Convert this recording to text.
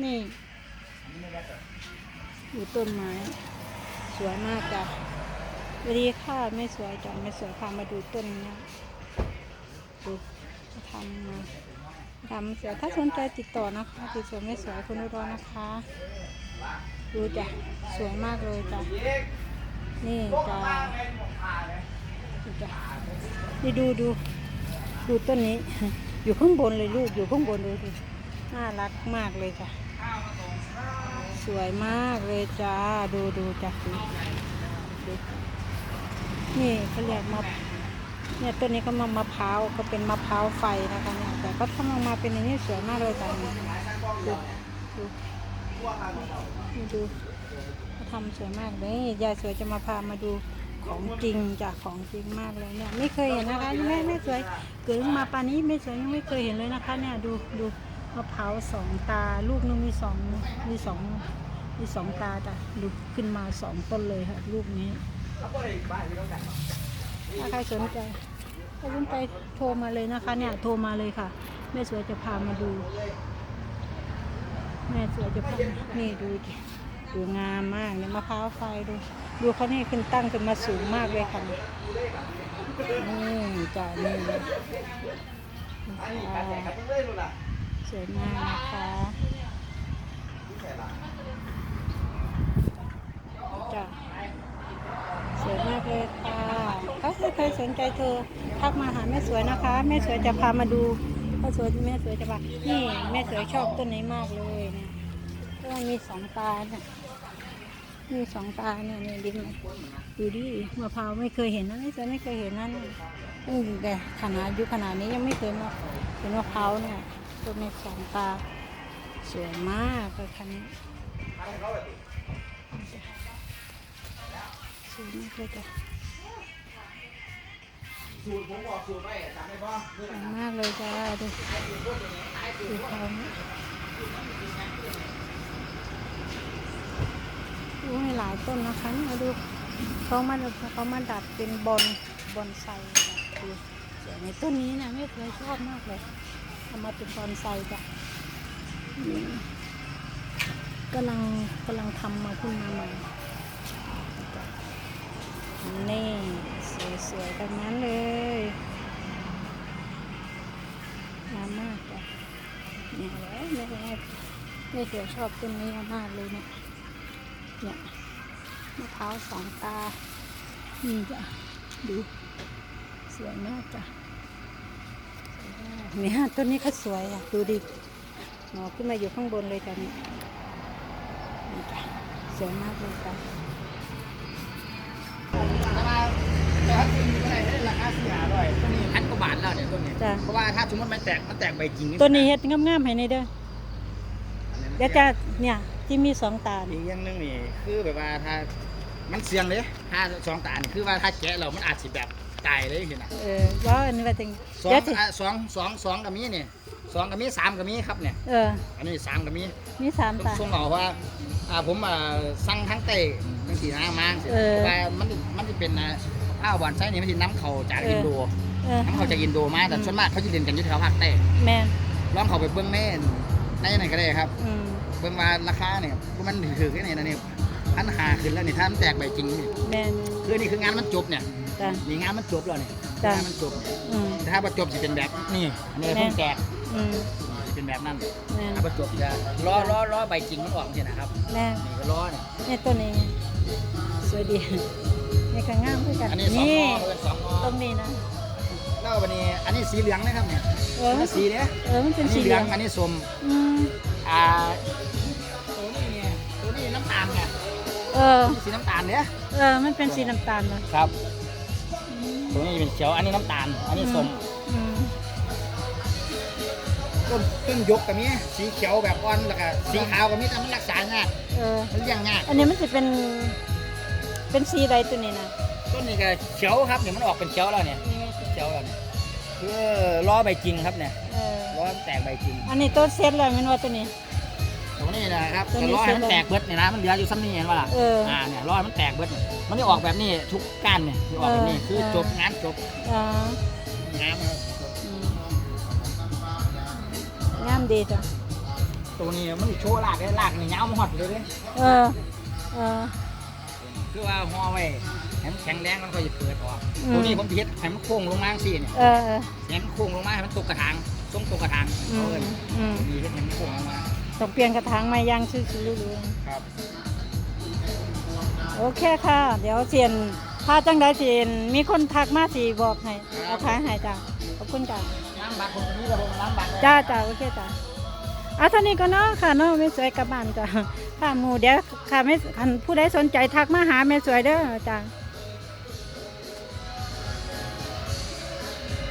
นี่ดูต้นไม้ สวยมากจ้ะสวัสดีค่ะไม่สวยจ้ะไม่สวยพามาดูต้นเนี้ยดูทำมาทำเสร็จถ้าสนใจติดต่อนะคะ ติดสวยไม่สวยคุณอุดรนะคะ ดูจ้ะสวยมากเลยจ้ะนี่จ้ะดูจ้ะนี่ดูดูดูต้นนี้ อยู่ข้างบนเลยลูกอยู่ข้างบนดูดิ น่ารักมากเลยจ้ะ สวยมากเลยจ้า ดูดูจ้ะดูนี่เขาเรียกมะเนี่ยต้นนี้ก็มะมะพร้าวก็เป็นมะพร้าวไฟนะคะเนี่ยแต่ก็ทำออกมาเป็นอย่างนี้สวยมากเลยจ้ะดูดูดูเขาทำสวยมากเลยยายสวยจะมาพามาดูของจริงจ้ะของจริงมากเลยเนี่ยไม่เคยเห็นนะคะแม่แม่สวยเกิดมาปานนี้ไม่สวยยังไม่เคยเห็นเลยนะคะเนี่ยดูดู มะพร้าวสองตา ลูกนึงมีสองมีสองมีสองตาจ้ะดูขึ้นมาสองต้นเลยค่ะ ลูกนี้ ถ้าใครสนใจถ้าสนใจโทรมาเลยนะคะ เนี่ยโทรมาเลยค่ะ แม่สวยจะพามาดู แม่สวยจะพานี่ดูดิดูงามมากเนี่ยมะพร้าวไฟดูดูเขานี่ขึ้นตั้งขึ้นมาสูงมากเลยค่ะนี่ยนี่จ้ะนี่ค่ะ สวยมากนะคะจ้ะสวยมากเลยค่ะถ้าใครสนใจเธอทักมาหาแม่สวยนะคะ แม่สวยจะพามาดูแม่สวยแม่สวยจะพานี่แม่สวยชอบต้นนี้มากเลยนะเพราะมันมีสองตาเนี่ยมีสองตาเนี่ยเนี่ยดิมดูดิมะพร้าวไม่เคยเห็นนะแม่สวยไม่เคยเห็นนั่นตั้งแต่ขนาดอายุขนาดนี้ยังไม่เคยมาเห็นมะพร้าวเนี่ย ต้นนี้สองตา สวยมากเลยคันนี้สวยมากเลยจ้ะสูตรผมบอกสูตรไว้จำได้ป่ะเมื่อสวยมากเลยจ้าดูดูเขาดูให้หลายต้นนะคะมาดูเขามาเขามาดัดเป็นบอนบอนไซดูสวยในต้นนี้นะไม่เคยชอบมากเลย เอามาเป็นบอนไซจ้ะกำลังกำลังทำมาขึ้นมาใหม่นี่สวยๆกันนั้นเลยงามมากจ้ะเนี่ยแม่แม่แม่เสือชอบต้นนี้มากเลยเนี่ยเนี่ยมะพร้าวสองตานี่จ้ะดูสวยมากจ้ะ เนี่ยต้นนี้ก็สวยอะ ดูดิหนอขึ้นมาอยู่ข้างบนเลยจ้ะเนี่ยนี่จ้ะสวยมากเลยจ้ะแต่ถ้าคุณอะไรได้ราคาเสียอร่อยตัวนี้พันกว่าบาทแล้วเนี่ยตัวนี้จ้ะเพราะว่าถ้าสมมติมันแตกมันแตกใบจริงต้นนี้เฮ็ดงามๆให้ในเด้อเดี๋ยวจะเนี่ยที่มีสองตาอีนี่กอย่างหนึงนี่คือแบบว่าถ้ามันเสี่ยงเลยถ้าสองตานี่คือว่าถ้าแกะเรามันอาจสิแบบ ตายเลยสินะเออว่าอันนี้ว่าถึงสองเดี๋ยวสิอะสองสองสองกับมีนี่สองกับมีสามกับมีครับเนี่ยเออ อันนี้สามกับมีมีสามตา ส่งบอกว่าอ่าผมอ่าสั่งทั้งเต้ทั้งสีน้ำมาสิเออ ว่ามันมันจะเป็นอ่าข้าวหวานไส้นี่มันจะน้ำเข่าจากเอออิอินโดเออน้ำเข่าจากอินโดมาแต่อืมส่วนมากเขาจะเรียนกันอยุทธภาคใต้แมนลองเข้าไปเบื้องแม่ในไหนก็ได้ครับ อืมเบื้องว่าราคาเนี่ยมันถือๆแค่ไหนนะเนี่ยพันหาขึ้นแล้วนี่ถ้ามันแตกใบจริงนี่ แมนคือนี่คืองานมันจบเนี่ย จ้ะ นี่งานมันจบแล้วเนี่ยจ้ะ งานมันจบอืมแต่ถ้าประจบจะเป็นแบบนี่อันนี้แม่ เพิ่งแตกอืมจะเป็นแบบนั้นแมนถ้าประจบจะล้อล้อล้อใบจริงมันออกเนี่ยนะครับแมนนี่ก็ล้อเนี่ยนี่ตัวนี้สวยดีนี่ก็งามด้วยกันอันนี้สองนี่งอเป็นสองงอตรงนี้นะ แล้ววันนี้อันนี้สีเหลืองนะครับเนี่ยเอออันมันนี้สีเนี่ยเออมันเป็นอันสีนี้เหเหลืลือองงอันนี้ส้มอืมอ่าตัวนี้เนี่ยตัวนี้น้ำตาลเนี่ยเออ สีน้ำตาลเนี่ยเออมันเป็นสีน้ำตาลนะครับ ตัวนี้เป็นเขียว อันนี้น้ำตาล อันนี้ส้มอืมต้นต้นยกกับนี้สีเขียวแบบอ่อนแล้วก็สีขาวกับนี้แต่มันรักษาง่ายเออ มันเลี้ยงง่ายอันนี้มันจะเป็น เป็นสีอะไรตัวนี้นะต้นนี้ก็เขียวครับเนี่ยมันออกเป็นเขียวแล้วเนี่ยนี่ไงเขียวแล้วเนี่ยคือล้อใบจริงครับเนี่ยเออล้อแตกใบจริงอันนี้ต้นเซตเลยมันว่าตัวนี้ ตรงนี้นะครับตัวนี้จะล้อให้มันเสร็จแล้วแตกเบิดเนี่ยนะมันเหลืออยู่ซ้ำนี่เห็นป่ะล่ะเอออ่เนี่ยล้อให้มันแตกเบิดเนี่ยมันจะออกแบบนี้ทุกก้านเนี่ยจะออกแบบนี้เออคือเออจบงานจบอ่างานครับอืมงามดีจ้ะตัวตัวนี้มันโชว์ลากได้ลากนี่ยาวมาหอดเลยเด้เออเออคือว่าห่อไว้ให้มันแข็งแรงมันก็จะเปิดออกอืมตัวนี้ผมสิเฮ็ดให้มันโค้งลงมาจังซี่เนี่ยเออเออให้มันโค้งลงมาให้มันตกกระถางทรงตกกระถางอืเอามเอิ้นอืมมีเฮ็ดให้มันโค้งลงมา ต้องเปลี่ยนกระถางใหม่ยังชื่อชื่อรู้ครับโอเคค่ะ เดี๋ยวเสียนถ้าจังได้เสียนมีคนทักมาสิบอกให้เอาขายให้จ้ะขอบคุณจ้ะน้ำบัตรผมมีระบบน้ำบัตรเลยจ้าจ้าโอเคจ้าเอาเท่านี้ก็เนาะค่ะเนาะไม่สวยกลับบ้านจ้ะค่ะหมูเดี๋ยวค่ะไม่คันผู้ใดสนใจทักมาหาแม่สวยเด้อจ้า